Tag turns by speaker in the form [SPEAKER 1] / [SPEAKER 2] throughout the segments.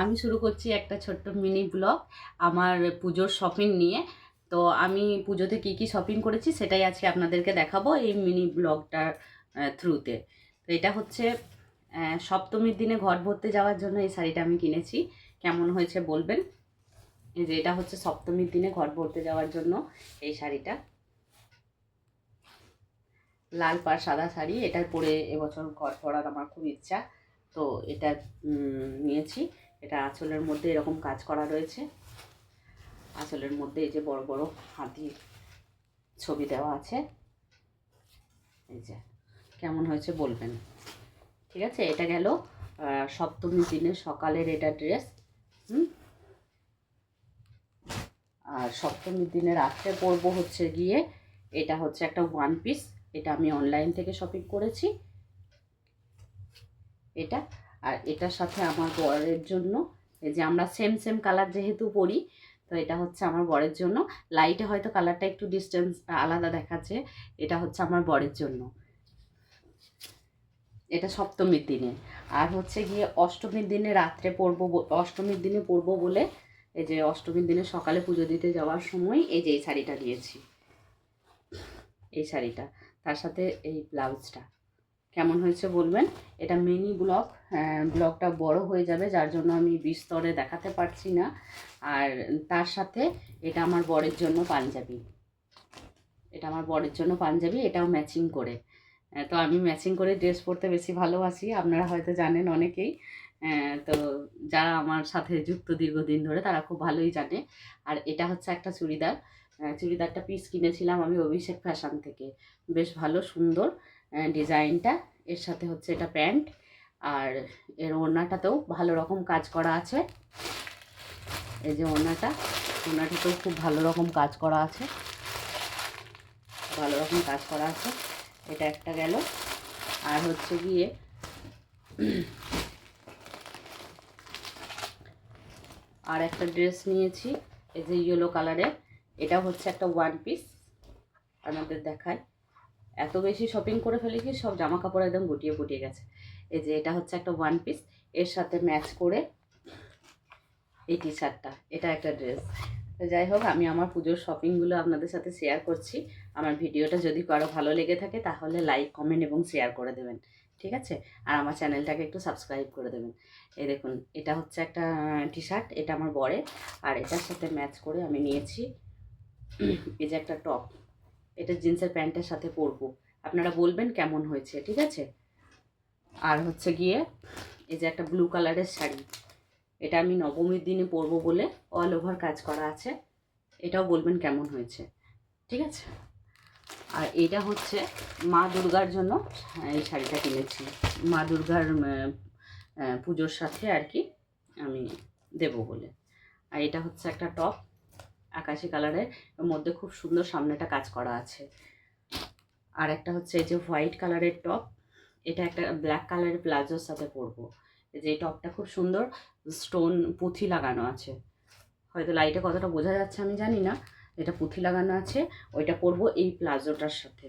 [SPEAKER 1] আমি শুরু করছি একটা ছোট্ট মিনি ব্লগ আমার পুজোর শপিং নিয়ে। তো আমি পুজোতে কী কী শপিং করেছি সেটাই আজকে আপনাদেরকে দেখাবো এই মিনি ব্লগটার থ্রুতে তো। এটা হচ্ছে সপ্তমীর দিনে ঘর ভরতে যাওয়ার জন্য এই শাড়িটা আমি কিনেছি। কেমন হয়েছে বলবেন? যে এটা হচ্ছে সপ্তমীর দিনে ঘট ভরতে যাওয়ার জন্য এই শাড়িটা। লাল পাড় সাদা শাড়ি, এটা পরে এবছর ঘর পরার আমার খুব ইচ্ছা। তো এটা নিয়েছি। এটা আঁচলের মধ্যে এরকম কাজ করা রয়েছে। আঁচলের মধ্যে এই যে বড় বড় হাতি ছবি দেওয়া আছে। এই যে কেমন হয়েছে বলবেন? ঠিক আছে এটা গেল আহ, সপ্তমীর দিনে সকালের এটা ড্রেস হুম? আর সপ্তমীর দিনে রাত্রে পরবো হচ্ছে গিয়ে এটা হচ্ছে একটা ওয়ান পিস এটা আমি অনলাইন থেকে শপিং করেছি। এটা আর এটার সাথে আমার বরের জন্য, এই যে আমরা সেম সেম কালার যেহেতু পরি, তো এটা হচ্ছে আমার বরের জন্য। লাইটে হয়তো কালারটা একটু ডিস্টেন্স আলাদা দেখাচ্ছে, এটা হচ্ছে আমার বরের জন্য। এটা সপ্তমীর দিনে। আর হচ্ছে গিয়ে অষ্টমীর দিনে রাত্রে পরবো অষ্টমীর দিনে পরবো বলে, এই যে অষ্টমীর দিনে সকালে পুজো দিতে যাওয়ার সময় এই যে এই শাড়িটা নিয়েছি এই শাড়িটা, তার সাথে এই ব্লাউজটা। কেমন হয়েছে বলবেন? এটা মিনি ব্লগ ব্লগটা বড় হয়ে যাবে, যার জন্য আমি বিস্তরে দেখাতে পারছি না। আর তার সাথে এটা আমার বরের জন্য পাঞ্জাবি। এটা আমার বরের জন্য পাঞ্জাবি, এটাও ম্যাচিং করে। তো আমি ম্যাচিং করে ড্রেস পরতে বেশি ভালোবাসি, আপনারা হয়তো জানেন অনেকেই। তো যারা আমার সাথে যুক্ত দীর্ঘদিন ধরে, তারা খুব ভালোই জানে। আর এটা হচ্ছে একটা চুড়িদার। চুড়িদারটা পিস কিনেছিলাম আমি অভিষেক ফ্যাশন থেকে। বেশ ভালো, সুন্দর ডিজাইনটা। এর সাথে হচ্ছে এটা প্যান্ট। আর এর ওড়নাটাতেও ভালো রকম কাজ করা আছে। এই যে ওড়নাটা, ওড়নাটাতেও খুব ভালো রকম কাজ করা আছে। ভালো রকম কাজ করা আছে। এটা একটা গেল। আর হচ্ছে গিয়ে আর একটা ড্রেস নিয়েছি। এই যে ইয়েলো কালারের এটা হচ্ছে একটা ওয়ান পিস আপনাদের দেখায় এত বেশি শপিং করে ফেলেছি, সব জামা কাপড় একদম গুটিয়ে গুটিয়ে গেছে। এই যে এটা হচ্ছে একটা ওয়ান পিস এর সাথে ম্যাচ করে এই টি শার্টটা এটা একটা ড্রেস তো যাই হোক, আমি আমার পুজোর শপিংগুলো আপনাদের সাথে শেয়ার করছি। আমার ভিডিওটা যদি কারও ভালো লেগে থাকে, তাহলে লাইক কমেন্ট এবং শেয়ার করে দেবেন। ঠিক আছে? আর আমার চ্যানেলটাকে একটু সাবস্ক্রাইব করে দেবেন। এই দেখুন, এটা হচ্ছে একটা টি শার্ট এটা আমার বরের। আর এটার সাথে ম্যাচ করে আমি নিয়েছি এই যে একটা টপ, এটা জিন্সের প্যান্টের সাথে পরবো। আপনারা বলবেন কেমন হয়েছে, ঠিক আছে? আর হচ্ছে গিয়ে, এই যে একটা ব্লু কালারের শাড়ি, এটা আমি নবমীর দিনে পরবো বলে অল ওভার কাজ করা আছে, এটাও বলবেন কেমন হয়েছে, ঠিক আছে? আর এটা হচ্ছে মা দুর্গার জন্য এই শাড়িটা কিনেছি। মা দুর্গার পুজোর সাথে আর কি আমি দেব বলে। আর এটা হচ্ছে একটা টপ আকাশি কালারের মধ্যে খুব সুন্দর সামনেটা কাজ করা আছে। আর একটা হচ্ছে এই যে হোয়াইট কালারের টপ, এটা একটা ব্ল্যাক কালারের প্লাজোর সাথে পরবো। যে টপটা খুব সুন্দর, স্টোন পুঁথি লাগানো আছে। হয়তো লাইটে কতটা বোঝা যাচ্ছে আমি জানি না, এটা পুঁথি লাগানো আছে, ওইটা পরবো এই প্লাজোটার সাথে।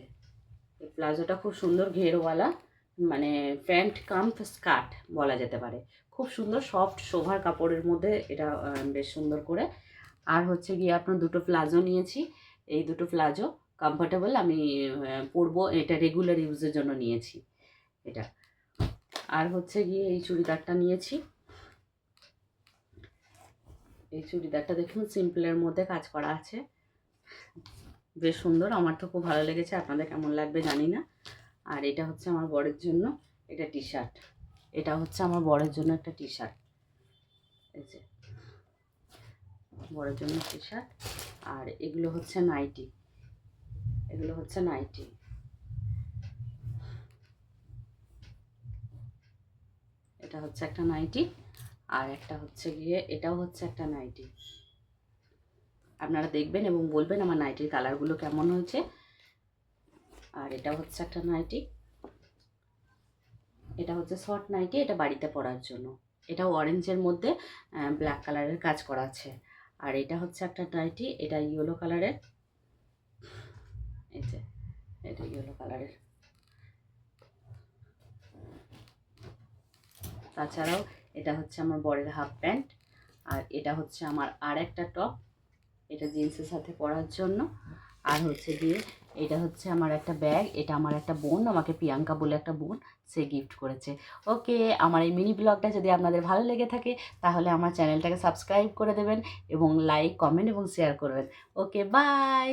[SPEAKER 1] এই প্লাজোটা খুব সুন্দর ঘেরওয়ালা মানে প্যান্ট কাম স্কার্ট বলা যেতে পারে। খুব সুন্দর সফট শোভার কাপড়ের মধ্যে এটা বেশ সুন্দর করে আর হচ্ছে গিয়ে আপনার দুটো প্লাজো নিয়েছি। এই দুটো প্লাজো কমফোর্টেবল আমি পরবো, এটা রেগুলার ইউজের জন্য নিয়েছি। এটা। আর হচ্ছে গিয়ে এই চুড়িদারটা নিয়েছি। এই চুড়িদারটা দেখুন সিম্পলের মধ্যে কাজ করা আছে। বেশ সুন্দর, আমার তো খুব ভালো লেগেছে। আপনাদের কেমন লাগবে জানি না। আর এটা হচ্ছে আমার বরের জন্য এটা টি শার্ট এটা হচ্ছে আমার বরের জন্য একটা টি শার্ট এই যে। বরের জন্য টি শার্ট আর এগুলো হচ্ছে নাইটি। এগুলো হচ্ছে নাইটি। এটা হচ্ছে একটা নাইটি। আর একটা হচ্ছে গিয়ে, এটাও হচ্ছে একটা নাইটি। আপনারা দেখবেন এবং বলবেন আমার নাইটির কালারগুলো কেমন হয়েছে। আর এটা হচ্ছে একটা নাইটি। এটা হচ্ছে শর্ট নাইটি, এটা বাড়িতে পরার জন্য। এটা অরেঞ্জের মধ্যে ব্ল্যাক কালারের কাজ করা আছে। আর এটা হচ্ছে একটা নাইটি, এটা ইয়েলো কালারের এই যে, এটা ইয়েলো কালারের তাছাড়াও এটা হচ্ছে আমার বরের হাফ প্যান্ট আর এটা হচ্ছে আমার আর একটা টপ এটা জিন্সের সাথে পরার জন্য। আর হচ্ছে দিয়ে এটা হচ্ছে আমার একটা ব্যাগ, এটা আমার একটা বোন, আমাকে প্রিয়াঙ্কা বলে একটা বোন, সে গিফট করেছে। ওকে, আমার এই মিনি ব্লগটা যদি আপনাদের ভালো লেগে থাকে, তাহলে আমার চ্যানেলটাকে সাবস্ক্রাইব করে দেবেন এবং লাইক কমেন্ট এবং শেয়ার করবেন। Okay bye